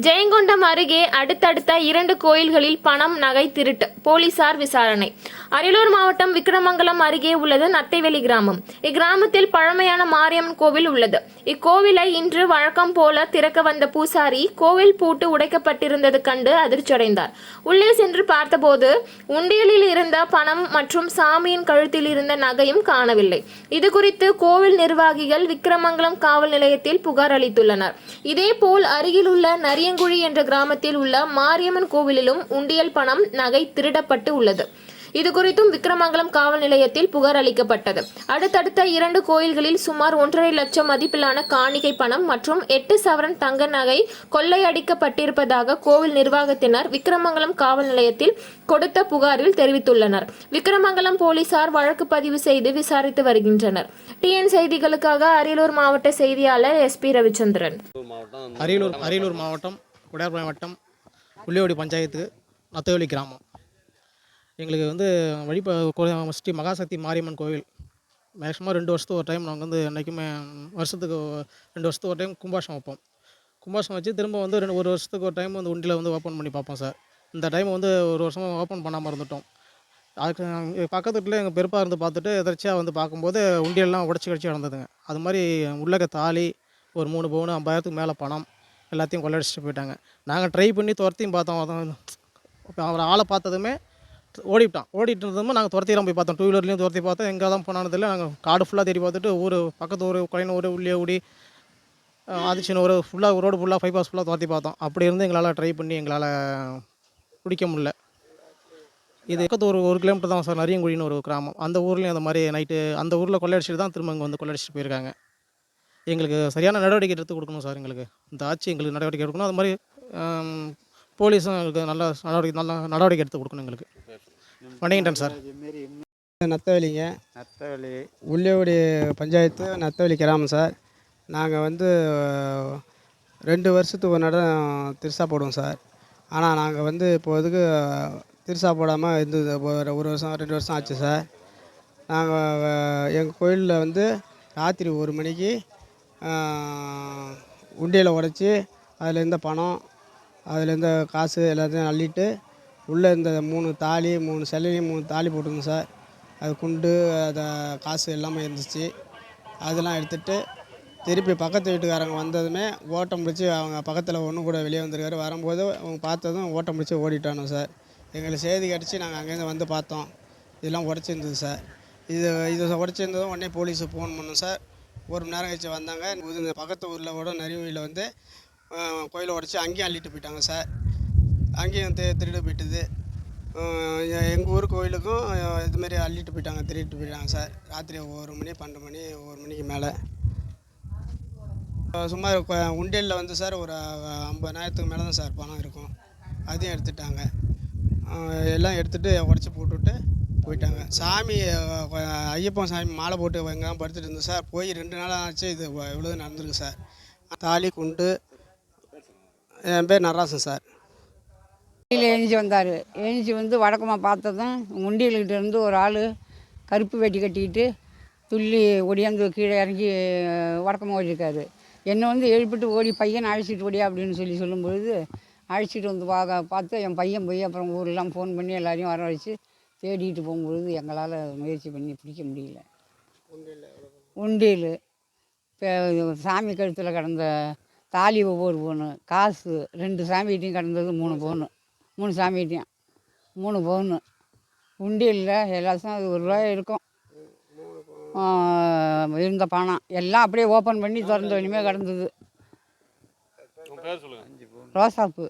ஜெயங்கொண்டம் அருகே அடுத்தடுத்த இரண்டு கோயில்களில் பணம் நகை திருட்டு போலீசார் விசாரணை. அரியலூர் மாவட்டம் விக்ரமங்கலம் அருகே உள்ளது நத்தைவெளி கிராமம். இக்கிராமத்தில் பழமையான மாரியம்மன் கோவில் உள்ளது. இக்கோவிலை இன்று வழக்கம் போல திறக்க வந்த பூசாரி கோவில் பூட்டு உடைக்கப்பட்டிருந்தது கண்டு அதிர்ச்சியடைந்தார். உள்ளே சென்று பார்த்தபோது உண்டியலில் இருந்த பணம் மற்றும் சாமியின் கழுத்தில் இருந்த நகையும் காணவில்லை. இது குறித்து கோவில் நிர்வாகிகள் விக்கிரமங்கலம் காவல் நிலையத்தில் புகார் அளித்துள்ளனர். இதேபோல் அருகிலுள்ள அரியங்குழி என்ற கிராமத்தில் உள்ள மாரியம்மன் கோவிலிலும் உண்டியல் பணம் நகை திருடப்பட்டு உள்ளது. இது குறித்தும் விக்கிரமங்கலம் காவல் நிலையத்தில் புகார் அளிக்கப்பட்டது. அடுத்தடுத்த இரண்டு கோயில்களில் சுமார் ஒன்றரை லட்சம் மதிப்பிலான காணிகை பணம் மற்றும் எட்டு சவரன் தங்க நகை கொள்ளையடிக்கப்பட்டிருப்பதாக கோவில் நிர்வாகத்தினர் விக்கிரமங்கலம் காவல் நிலையத்தில் கொடுத்த புகாரில் தெரிவித்துள்ளனர். விக்கிரமங்கலம் போலீசார் வழக்கு பதிவு செய்து விசாரித்து வருகின்றனர். டிஎன் செய்திகளுக்காக அரியலூர் மாவட்ட செய்தியாளர் எஸ்பி ரவிச்சந்திரன். அரியலூர் அரியலூர் மாவட்டம் உடையார்பாளையம் மாவட்டம் புள்ளியோடி பஞ்சாயத்து நத்தவெளி கிராமம். எங்களுக்கு வந்து வழிப கோ- ஸ்ரீ மகாசக்தி மாரியம்மன் கோவில். மேக்ஸிமம் ரெண்டு வருஷத்துக்கு ஒரு டைம் நாங்கள் வந்து என்றைக்குமே வருஷத்துக்கு ரெண்டு வருஷத்துக்கு ஒரு டைம் கும்பாஷம் வைப்போம். கும்பாஷம் வச்சு திரும்ப வந்து ரெண்டு ஒரு வருஷத்துக்கு ஒரு டைம் வந்து உண்டியில் வந்து ஓப்பன் பண்ணி பார்ப்போம் சார் இந்த டைம் வந்து ஒரு வருஷமாக ஓப்பன் பண்ணாமல் இருந்துட்டோம். அதுக்கு பக்கத்து வீட்டில் எங்கள் பெருப்பா இருந்து பார்த்துட்டு எதிர்ச்சியாக வந்து பார்க்கும்போது உண்டியெல்லாம் உடச்சி கடிச்சு நடந்ததுங்க அது மாதிரி உள்ளக தாலி ஒரு மூணு பவுன் ஐம்பதாயிரத்துக்கு மேலே பணம் எல்லாத்தையும் கொள்ளடிச்சிட்டு போயிட்டாங்க. நாங்கள் ட்ரை பண்ணி துரத்தியும் பார்த்தோம். அவரை அவர் ஆளை பார்த்ததுமே ஓடிவிட்டான். ஓடிட்டு இருந்ததுமே நாங்கள் துரத்திலாம் போய் பார்த்தோம். டூ வீலர்லேயும் துரத்தி பார்த்தோம். எங்கே தான் போனானது இல்லை நாங்கள் காடு ஃபுல்லாக தேடி பார்த்துட்டு ஊர் பக்கத்து ஊர் குறையின ஊர் உள்ளே ஊடி ஆதிச்சின ஒரு ஃபுல்லாக ரோடு ஃபுல்லாக ஃபைவ் பாஸ் ஃபுல்லாக துரத்தி பார்த்தோம். அப்படி இருந்து எங்களால் ட்ரை பண்ணி எங்களால் பிடிக்க முடியல. இது பக்கத்து ஒரு ஒரு கிலோமீட்டர் தான் சார் நரியங்குழின்னு ஒரு கிராமம். அந்த ஊர்லேயும் அந்த மாதிரி நைட்டு அந்த ஊரில் கொள்ளையடிச்சிட்டு தான் திரும்ப இங்கே வந்து கொள்ளையடிச்சிட்டு போயிருக்காங்க. எங்களுக்கு சரியான நடவடிக்கை எடுத்து கொடுக்கணும் சார் எங்களுக்கு. இந்த ஆட்சி எங்களுக்கு நடவடிக்கை எடுக்கணும். அது மாதிரி போலீஸும் எங்களுக்கு நல்ல நடவடிக்கை நல்ல நடவடிக்கை எடுத்து கொடுக்கணும் எங்களுக்கு. பண்ணிக்கிட்டேன் சார். நத்தவெளிங்க. நத்தவெளி. உள்ளேவுடி பஞ்சாயத்து நத்தவெளி கிராமம் சார். நாங்கள் வந்து ரெண்டு வருஷத்துக்கு ஒரு நடம் திருசா போடுவோம் சார். ஆனால் நாங்கள் வந்து இப்போதுக்கு திருசா போடாமல் இருந்தது? ஒரு ஒரு வருஷம் ரெண்டு வருஷம் ஆச்சு சார். நாங்கள் எங்கள் கோயிலில் வந்து ராத்திரி ஒரு மணிக்கு உண்டியில் உடச்சி அதில் இருந்த பணம் அதில் இருந்த காசு எல்லாத்தையும் அள்ளிட்டு உள்ளே இருந்த மூணு தாலி மூணு சிலையும் மூணு தாலி போட்டிருந்தோம் சார். அது குண்டு அதை காசு எல்லாமே இருந்துச்சு. அதெல்லாம் எடுத்துட்டு திருப்பி பக்கத்து வீட்டுக்காரங்க வந்ததுமே ஓட்டம் பிடிச்சி அவங்க பக்கத்தில் ஒன்று கூட வெளியே வந்திருக்காரு. வரும்போது அவங்க பார்த்ததும் ஓட்டம் பிடிச்சி ஓடிட்டானோ சார். எங்களுக்கு செய்தி கிடச்சி நாங்கள் அங்கேருந்து வந்து பார்த்தோம். இதெல்லாம் உடச்சிருந்தது சார். இது இது உடச்சிருந்ததும் உடனே போலீஸுக்கு ஃபோன் பண்ணோம் சார். ஒரு மணி நேரம் கழிச்சு வந்தாங்க. இந்த பக்கத்து ஊரில் கூட நரிவையில் வந்து கோயிலை உடச்சி அங்கேயும் அள்ளிட்டு போயிட்டாங்க சார். அங்கேயும் தி திருடு போயிட்டுது. எங்கள் ஊர் கோயிலுக்கும் இதுமாரி அள்ளிட்டு போயிட்டாங்க திருட்டு போயிட்டாங்க சார். ராத்திரி ஒரு மணி பன்னெண்டு மணி ஒரு மணிக்கு மேலே. சுமார் உண்டியலில் வந்து சார் ஒரு ஐம்பதாயிரத்துக்கு மேலே தான் சார் பணம் இருக்கும். அதையும் எடுத்துட்டாங்க. எல்லாம் எடுத்துகிட்டு உடச்சி போட்டுவிட்டு போயிட்டாங்க. சாமி ஐயப்பன் சாமி மாலை போட்டு எங்கே படுத்துட்டு இருந்தோம் சார். போய் ரெண்டு நாள் ஆச்சு இது இவ்வளோ நடந்திருக்கு சார். தாலி குண்டு என் பேர் நடராசன் சார். வெளியில் எழுந்துச்சி வந்தார். எழுந்துச்சி வந்து வடக்கமாக பார்த்ததும் உண்டியல்கிட்ட இருந்து ஒரு ஆள் கருப்பு வேட்டி கட்டிக்கிட்டு துள்ளி ஒடியாந்து கீழே இறங்கி வடக்கமாக ஓடிருக்காரு என்னை வந்து எழுப்பிட்டு ஓடி பையனை அழைச்சிட்டு ஓடியா? அப்படின்னு சொல்லி சொல்லும்பொழுது அழைச்சிட்டு வந்து பார்க்க பார்த்து என் பையன் போய் அப்புறம் ஊரெல்லாம் ஃபோன் பண்ணி எல்லாரையும் வர வச்சு தேடிட்டு போகும்பொழுது எங்களால் முயற்சி பண்ணி பிடிக்க முடியல. உண்டியல் இப்போ சாமி கழுத்தில் கிடந்த தாலி ஒவ்வொரு பவுனு காசு ரெண்டு சாமிகிட்டையும் கிடந்தது மூணு பவுனு மூணு சாமிகிட்டையும். மூணு பவுனு உண்டியலில் எல்லாத்தையும் அது ஒரு ரூபாய் இருக்கும். இருந்த பணம். எல்லாம் அப்படியே ஓப்பன் பண்ணி திறந்த இனிமேல் கிடந்தது. ரோசாப்பு.